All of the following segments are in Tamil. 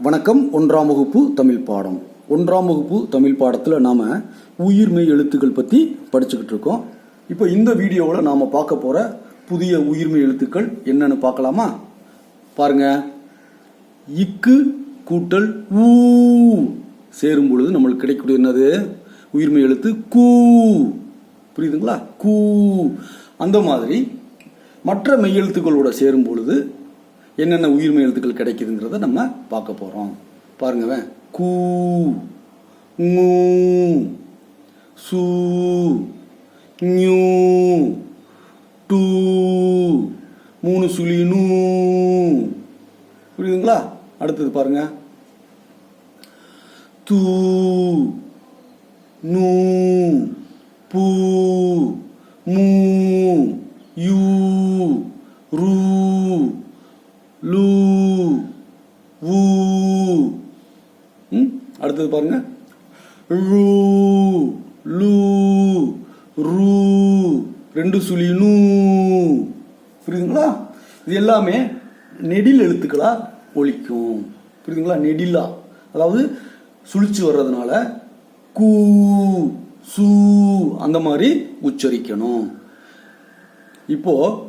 வணக்கம். ஒன்றாம் வகுப்பு தமிழ் பாடம். ஒன்றாம் வகுப்பு தமிழ் பாடத்தில் நாம் உயிர்மெய் எழுத்துக்கள் பற்றி படிச்சுக்கிட்டு இருக்கோம். இப்போ இந்த வீடியோவில் நாம் பார்க்க போகிற புதிய உயிர்மெய் எழுத்துக்கள் என்னன்னு பார்க்கலாமா? பாருங்க. இக்கு கூட்டல் ஊ சேரும் பொழுது நம்மளுக்கு கிடைக்கக்கூடிய என்னது? உயிர்மெய் எழுத்து கூ. புரியுதுங்களா? கூ. அந்த மாதிரி மற்ற மெய் எழுத்துக்களோட சேரும் பொழுது என்னென்ன உயிர்மெய் எழுத்துக்கள் கிடைக்குதுங்கிறத நம்ம பார்க்க போகிறோம் பாருங்க கூ ngூ சூ ஞூ டூ மூணு சுழி நூ. புரியுதுங்களா? அடுத்தது பாருங்க. தூ நூ பூ மூ யூ ரூ. லூ ஊ ம்? அடுத்தது பாருங்க. ரூ லூ ரூ. ரெண்டு சுழி நூ. புரியுதுங்களா? இது எல்லாமே நெடில் எழுத்துக்களா ஒழிக்கும். புரியுதுங்களா? நெடிலா. அதாவது சுழிச்சு வர்றதுனால கூ சூ அந்த மாதிரி உச்சரிக்கணும். இப்போ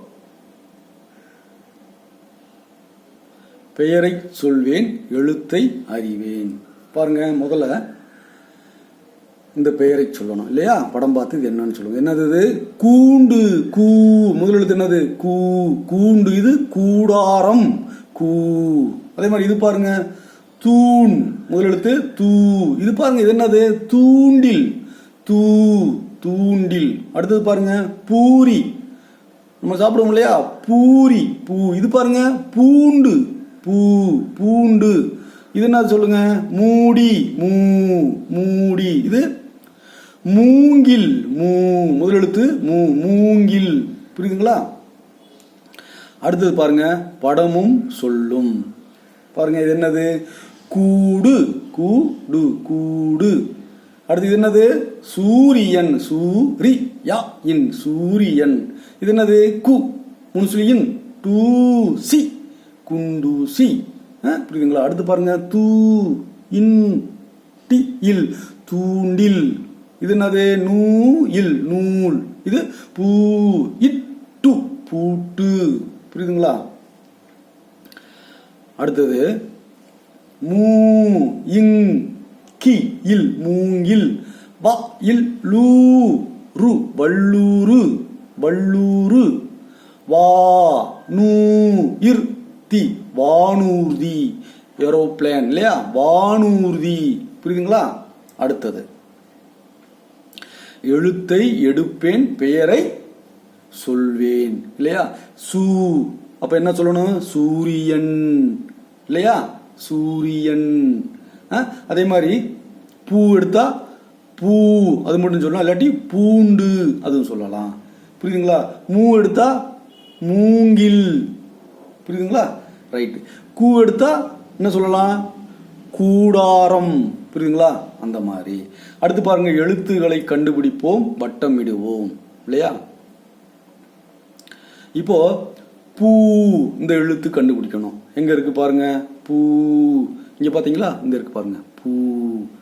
பெயரை சொல்வேன் எழுத்தை அறிவேன். பாருங்க முதல்ல இந்த பெயரை சொல்லணும் இல்லையா? படம் பார்த்து இது என்னன்னு சொல்லுவோம் என்னது இது? கூண்டு கூ. முதல் எழுத்து என்னது? கூ. கூண்டு இது கூடாரம். கூ. அதே மாதிரி இது பாருங்க. தூண் முதல் எழுத்து தூ. இது பாருங்க இது என்னது? தூண்டில். தூ தூண்டில். அடுத்தது பாருங்க பூரி. நம்ம சாப்பிடுவோம் இல்லையா? பூரி. பூ. இது பாருங்க பூண்டு. பூ பூண்டு. இது என்ன சொல்லுங்க? மூடி. மூ மூடி. இது மூங்கில். மூ முதல் எழுத்து மூ மூங்கில். புரியுதுங்களா? அடுத்தது பாருங்க. படமும் சொல்லும். பாருங்க இது என்னது? கூடு. கூடு கூடு. அடுத்து இது என்னது? சூரியன். சூரி யா இன் சூரியன். இது என்னது? கு. முன்சுலியின் டூசி குண்டூசி. ஆ, புரியுதுங்களா? அடுத்து பாருங்க தூ இன் டி இல். தூண்டில். இது என்னது? நூ இல். நூல். இது பூ இட்டு பூட்டு. புரியுதுங்களா? அடுத்தது மூ இங் கி இல். மூங்கில். ப இல் லூ ரு வள்ளூரு வள்ளூரு வா நூ இர் தி வானூர்தி ஏரோப்ளேன் இல்லையா? வானூர்தி. புரியுதுங்களா? அடுத்தது. எழுத்தை எடுப்பேன் பெயரை சொல்வேன் இல்லையா? சூ. அப்ப என்ன சொல்லணும்? சூரியன் இல்லையா? சூரியன். ஆ, அதே மாதிரி பூ எடுத்தா பூ அது மட்டும் சொல்லலாம். இல்லாட்டி பூண்டு அதுவும் சொல்லலாம். புரியுதுங்களா? மூ எடுத்தா மூங்கில். புரியுதுங்களா? ரைட்டு கூ எடுத்தால் என்ன சொல்லலாம்? கூடாரம். புரியுதுங்களா? அந்த மாதிரி. அடுத்து பாருங்க எழுத்துக்களை கண்டுபிடிப்போம் வட்டமிடுவோம். இல்லையா? இப்போ பூ இந்த எழுத்து கண்டுபிடிக்கணும். எங்க இருக்கு பாருங்க? பூ. இங்க பாத்தீங்களா? இந்த இருக்கு பாருங்க. பூ.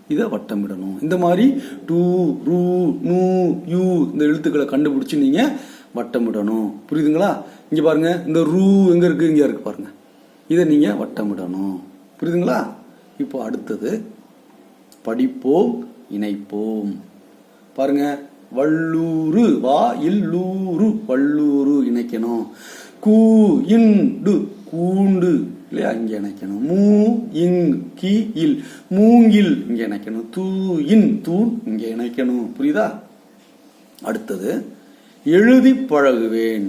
இதை வட்டமிடணும். இந்த மாதிரி டூ ரூ நூ யூ இந்த எழுத்துக்களை கண்டுபிடிச்சு நீங்க வட்டமிடணும். புரியுதுங்களா? இங்க பாருங்க இந்த ரூ எங்க இருக்கு? இங்க இருக்கு பாருங்க. இதை நீங்கள் வட்டமிடணும். புரியுதுங்களா? இப்போ அடுத்தது படிப்போம் இணைப்போம். பாருங்க வள்ளூரு வா இல்லூரு வள்ளூரு இணைக்கணும். கூ இண்டு கூண்டு இல்லையா? இங்கே இணைக்கணும். மூ இங் கி இல் மூங்கில் இங்கே இணைக்கணும். தூ இன் தூண் இங்கே இணைக்கணும். புரியுதா? அடுத்தது எழுதி பழகுவேன்.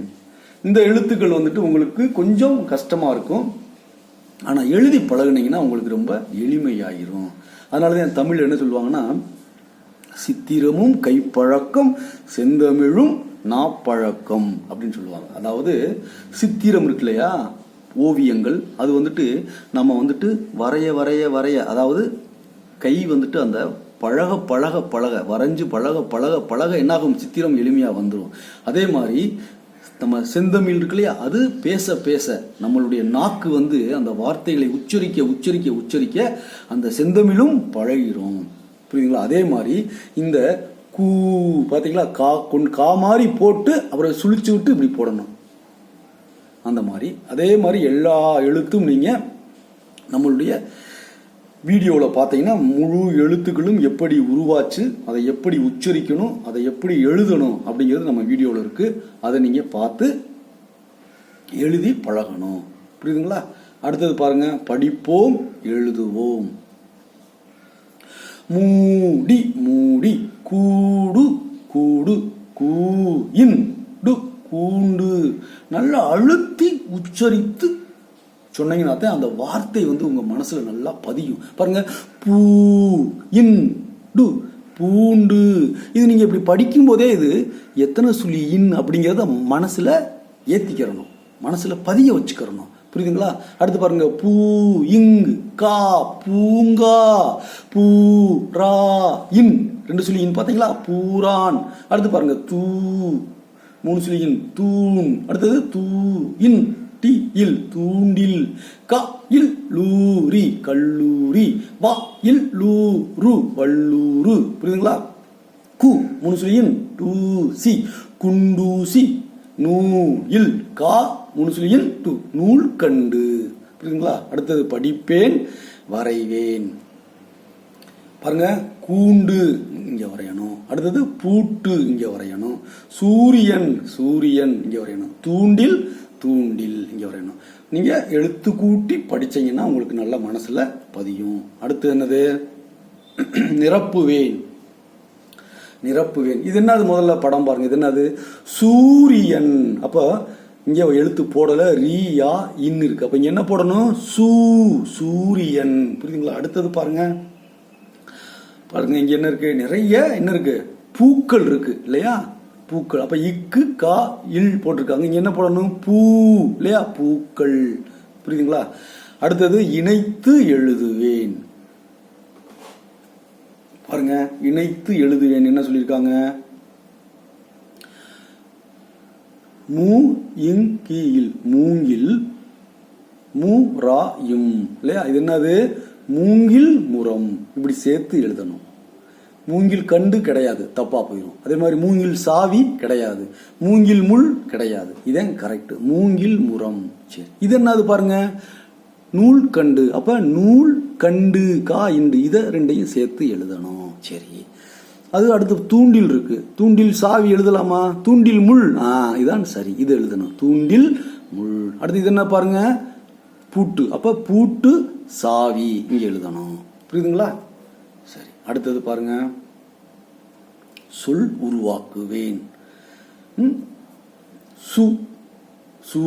இந்த எழுத்துக்கள் வந்துட்டு உங்களுக்கு கொஞ்சம் கஷ்டமாக இருக்கும். ஆனால் எழுதி பழகுனீங்கன்னா உங்களுக்கு ரொம்ப எளிமையாயிரும். அதனால தான் தமிழ் என்ன சொல்லுவாங்கன்னா சித்திரமும் கைப்பழக்கம் செந்தமிழும் நாப்பழக்கம் அப்படின்னு சொல்லுவாங்க. அதாவது சித்திரம் இருக்கு இல்லையா? ஓவியங்கள். அது வந்துட்டு நம்ம வந்துட்டு வரைய வரைய வரைய அதாவது கை வந்துட்டு அந்த பழக பழக பழக வரைஞ்சு பழக பழக பழக என்னாகும்? சித்திரம் எளிமையாக வந்துடும் அதே மாதிரி நம்ம செந்தமிழ் இருக்கு இல்லையா அது பேச பேச நம்மளுடைய நாக்கு வந்து அந்த வார்த்தைகளை உச்சரிக்க உச்சரிக்க உச்சரிக்க அந்த செந்தமிழும் பழகிரும். புரியுதுங்களா? அதே மாதிரி இந்த கூ பார்த்தீங்களா கா கொண் கா மாதிரி போட்டு அப்புறம் சுழிச்சு விட்டு இப்படி போடணும். அந்த மாதிரி. அதே மாதிரி எல்லா எழுத்தும் நீங்கள் நம்மளுடைய வீடியோவில் பார்த்தீங்கன்னா முழு எழுத்துக்களும் எப்படி உருவாச்சு அதை எப்படி உச்சரிக்கணும் அதை எப்படி எழுதணும் அப்படிங்கிறது நம்ம வீடியோவில் இருக்குது அதை நீங்கள் பார்த்து எழுதி பழகணும். புரியுதுங்களா? அடுத்தது பாருங்க படிப்போம் எழுதுவோம். மூடி மூடி கூடு கூடு கூ இன் டு கூண்டு. நல்லா அழுத்தி உச்சரித்து சொன்னீங்கன்னா தான் அந்த வார்த்தை வந்து உங்க மனசுல நல்லா பதியும். பாருங்க பூ இன் டு பூண்டு. இது நீங்க இப்படி படிக்கும் போதே இது எத்தனை சுழி இன் அப்படிங்கிறத மனசுல ஏத்திக்கிறணும். மனசுல பதிய வச்சுக்கிறணும். புரியுதுங்களா? அடுத்து பாருங்க பூ இங் கா பூங்கா பூ ரா இன். ரெண்டு சொல்லி இன் பாத்தீங்களா? பூரான். அடுத்து பாருங்க தூ. மூணு சொல்லி இன் தூண். அடுத்தது தூ இன். டி இல் தூண்டில் க இல் லூரி கல்லூரி வா இல் லூரு வல்லூரு புரியுதுங்களா? கு முனுசுலியின் டூசி டூ சி குண்டூசி நூ இல் கா முனுசுலியின் டு நூல் கண்டு புரியுதுங்களா? அடுத்தது படிப்பேன் வரைவேன். பாருங்க கூண்டு இங்கே வரையணும். அடுத்தது பூட்டு இங்கே வரையணும். சூரியன் சூரியன் இங்கே வரையணும். தூண்டில் தூண்டில் இங்கே வரையணும் நீங்கள் எழுத்து கூட்டி படிச்சீங்கன்னா உங்களுக்கு நல்ல மனசில் பதியும். அடுத்து என்னது? நிரப்புவேன் நிரப்புவேன் இது என்னது முதல்ல படம் பாருங்க. இது என்னது? சூரியன். அப்போ இங்கே எழுத்து போடலை. ரீயா இன் இருக்கு. அப்போ இங்கே என்ன போடணும்? சூ சூரியன். புரியுதுங்களா? அடுத்தது பாருங்க. பாருங்க இங்கே என்ன இருக்கு? நிறைய என்ன இருக்கு? பூக்கள் இருக்கு. இல்லையா? பூக்கள். அப்போ இக்கு கா இல் போட்டிருக்காங்க. இங்கே என்ன போடணும்? பூ இல்லையா? பூக்கள். புரியுதுங்களா? அடுத்தது இணைத்து எழுதுவேன். பாருங்க. இணைத்து எழுதுவேன். என்ன சொல்லியிருக்காங்க? மூ இங் கீயில் மூங்கில் மூ ரா இம். இல்லையா? இது என்னது? மூங்கில் முரம். இப்படி சேர்த்து எழுதணும். மூங்கில் கண்டு கிடையாது தப்பா போயிடும் அதே மாதிரி மூங்கில் சாவி கிடையாது மூங்கில் முள் கிடையாது. இதான் கரெக்ட் மூங்கில் முரம். சரி. இது என்னது பாருங்க? நூல் கண்டு. அப்ப நூல் கண்டு கா இண்டு இதை ரெண்டையும் சேர்த்து எழுதணும். சரி. அது அடுத்து தூண்டில் இருக்கு. தூண்டில் சாவி எழுதலாமா? தூண்டில் முள். ஆ இதான் சரி. இது எழுதணும். தூண்டில் முள். அடுத்து இது என்ன பாருங்க? பூட்டு. அப்ப பூட்டு சாவி. இங்க எழுதணும். புரியுதுங்களா? அடுத்தது பாருங்க. சொல் உருவாக்குவேன். ம்? சு. சூ.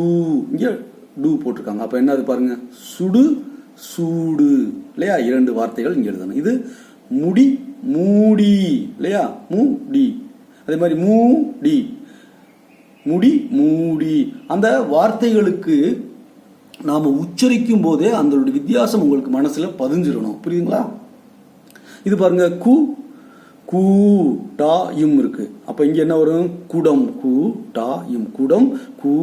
இங்க டு போட்டிருக்காங்க. அப்ப என்னது பாருங்க. சுடு சூடு. இல்லையா? இரண்டு வார்த்தைகள் இங்க எழுதணும். இது முடி மூடி. இல்லையா? மூடி. அதே மாதிரி மூடி. முடி மூடி. அந்த வார்த்தைகளுக்கு நாம உச்சரிக்கும் போதே அந்த வித்தியாசம் உங்களுக்கு மனசுல பதிஞ்சிடணும். புரியுதுங்களா? இது பாருங்க கு கூ டா இம் இருக்கு. அப்ப இங்க என்ன வரும்? குடம் கூ டா இம் குடம் கூ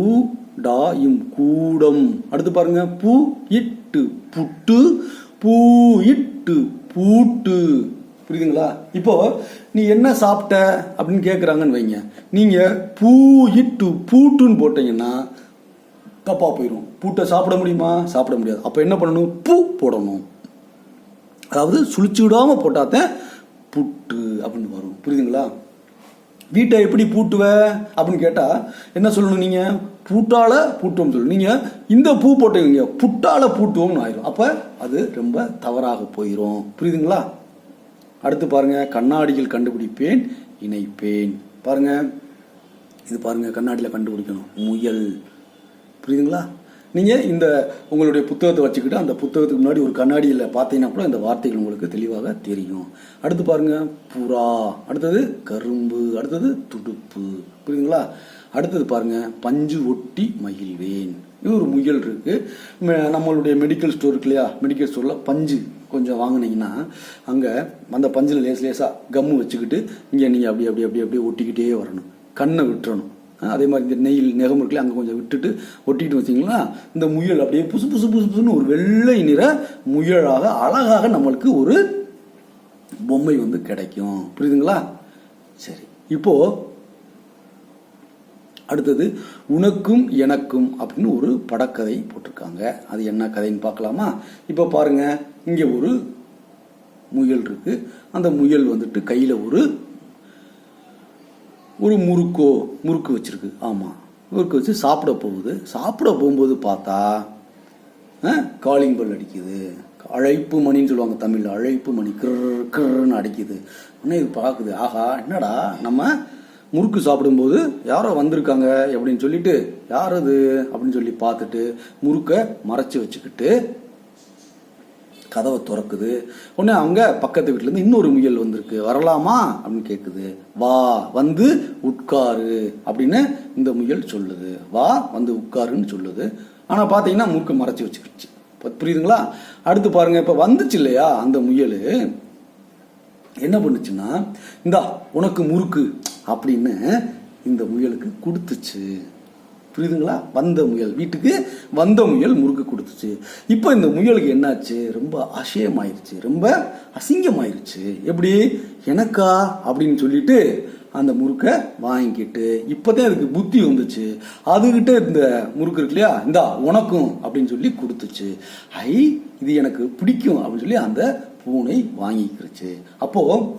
டா இம் கூடம். அடுத்து பாருங்க பூ இட்டு புட்டு பூ இட்டு பூட்டு. புரியுதுங்களா? இப்போ நீ என்ன சாப்பிட்ட அப்படின்னு கேட்குறாங்கன்னு வைங்க. நீங்கள் பூ இட்டு பூட்டுன்னு போட்டீங்கன்னா தப்பாக போயிடும் பூட்டை சாப்பிட முடியுமா? சாப்பிட முடியாது. அப்போ என்ன பண்ணணும்? பூ போடணும். அதாவது சுழிச்சு விடாமல் போட்டாதான் புட்டு அப்படின்னு வரும். புரியுதுங்களா? வீட்டை எப்படி பூட்டுவ அப்படின்னு கேட்டால் என்ன சொல்லணும் நீங்கள் பூட்டால பூட்டுவோம் சொல்லணும் நீங்கள் இந்த பூ போட்டீங்க புட்டால பூட்டுவோம்னு ஆயிரும். அப்போ அது ரொம்ப தவறாக போயிடும் புரியுதுங்களா? அடுத்து பாருங்க. கண்ணாடியில் கண்டுபிடிப்பேன் இணைப்பேன். பாருங்க. இது பாருங்க. கண்ணாடியில் கண்டுபிடிக்கணும். முயல். புரியுதுங்களா? நீங்கள் இந்த உங்களுடைய புத்தகத்தை வச்சுக்கிட்டு அந்த புத்தகத்துக்கு முன்னாடி ஒரு கண்ணாடியில் பார்த்தீங்கன்னா கூட இந்த வார்த்தைகள் உங்களுக்கு தெளிவாக தெரியும். அடுத்து பாருங்கள் புறா. அடுத்தது கரும்பு. அடுத்தது துடுப்பு. புரியுதுங்களா? அடுத்தது பாருங்கள் பஞ்சு ஒட்டி மகிழ்வேன். இது ஒரு முயல் இருக்குது நம்மளுடைய மெடிக்கல் ஸ்டோர் இருக்கு இல்லையா? மெடிக்கல் ஸ்டோரில் பஞ்சு கொஞ்சம் வாங்குனீங்கன்னா அங்கே அந்த பஞ்சில் லேஸ் லேசாக கம்மு வச்சுக்கிட்டு இங்கே நீங்கள் அப்படி அப்படி அப்படி அப்படியே ஒட்டிக்கிட்டே வரணும். கண்ணை விட்டுறணும். அதே மாதிரி இந்த நெயில் நெகம் இருக்குல்ல அங்கே கொஞ்சம் விட்டுட்டு ஒட்டிட்டு வச்சிங்கன்னா இந்த முயல் அப்படியே புசு புசு புசு புசுன்னு ஒரு வெள்ளை நிற முயலாக அழகாக நம்மளுக்கு ஒரு பொம்மை வந்து கிடைக்கும். புரியுதுங்களா? சரி. இப்போ அடுத்தது உனக்கும் எனக்கும் அப்படின்னு ஒரு படக்கதை போட்டிருக்காங்க. அது என்ன கதைன்னு பார்க்கலாமா? இப்போ பாருங்க இங்கே ஒரு முயல் இருக்கு. அந்த முயல் வந்துட்டு கையில் ஒரு ஒரு முறுக்கோ முறுக்கு வச்சுருக்கு. ஆமாம் முறுக்கு வச்சு சாப்பிட போகுது. சாப்பிட போகும்போது பார்த்தா காலிங் பெல் அடிக்குது. அழைப்பு மணின்னு சொல்லுவாங்க தமிழில். அழைப்பு மணி கிர் கிர்ன்னு அடிக்குது. ஆனால் இது பார்க்குது. ஆஹா என்னடா நம்ம முறுக்கு சாப்பிடும்போது யாரோ வந்திருக்காங்க அப்படின்னு சொல்லிட்டு யார் அது? அப்படின்னு சொல்லி பார்த்துட்டு முறுக்கை மறைச்சி வச்சுக்கிட்டு கதவை திறக்குது. உடனே அவங்க பக்கத்து வீட்டிலேருந்து இன்னொரு முயல் வந்திருக்கு. வரலாமா? அப்படின்னு கேட்குது வா வந்து உட்காரு அப்படின்னு இந்த முயல் சொல்லுது. வா வந்து உட்காருன்னு சொல்லுது. ஆனால் பார்த்தீங்கன்னா மூக்கு மறைச்சி வச்சுக்கிடுச்சு. புரியுதுங்களா? அடுத்து பாருங்க. இப்போ வந்துச்சு இல்லையா அந்த முயல்? என்ன பண்ணுச்சுன்னா இந்தா உனக்கு முறுக்கு அப்படின்னு இந்த முயலுக்கு கொடுத்துச்சு. புரியுதுங்களா? வந்த முயல். வீட்டுக்கு வந்த முயல் முறுக்கு கொடுத்துச்சு. இப்போ இந்த முயலுக்கு என்னாச்சு? ரொம்ப அசயமாயிருச்சு ரொம்ப அசிங்கமாயிருச்சு. எப்படி? எனக்கா? அப்படின்னு சொல்லிட்டு அந்த முறுக்கை வாங்கிக்கிட்டு இப்போதான் அதுக்கு புத்தி வந்துச்சு. அதுகிட்ட இந்த முறுக்கு இருக்கு இல்லையா? இந்தா உனக்கும் அப்படின்னு சொல்லி கொடுத்துச்சு. ஐ இது எனக்கு பிடிக்கும் அப்படின்னு சொல்லி அந்த பூனை வாங்கிக்கிருச்சு. அப்போ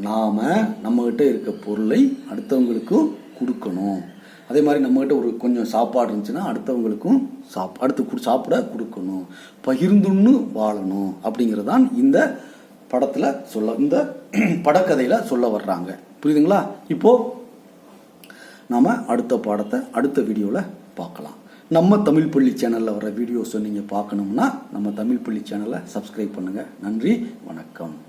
நாம நம்மகிட்ட இருக்க பொருளை அடுத்தவங்களுக்கும் கொடுக்கணும். அதே மாதிரி நம்மக்கிட்ட ஒரு கொஞ்சம் சாப்பாடு இருந்துச்சுன்னா அடுத்தவங்களுக்கும் சாப் அடுத்து கு- சாப்பிட கொடுக்கணும். பகிர்ந்துன்னு வாழணும் அப்படிங்கிறதான் இந்த படத்தில் சொல்ல இந்த படக்கதையில் சொல்ல வர்றாங்க. புரியுதுங்களா? இப்போது நாம் அடுத்த பாடத்தை அடுத்த வீடியோவில் பார்க்கலாம். நம்ம தமிழ் பள்ளி சேனலில் வர வீடியோஸை நீங்கள் பார்க்கணும்னா நம்ம தமிழ் பள்ளி சேனலை சப்ஸ்கிரைப் பண்ணுங்கள் நன்றி வணக்கம்.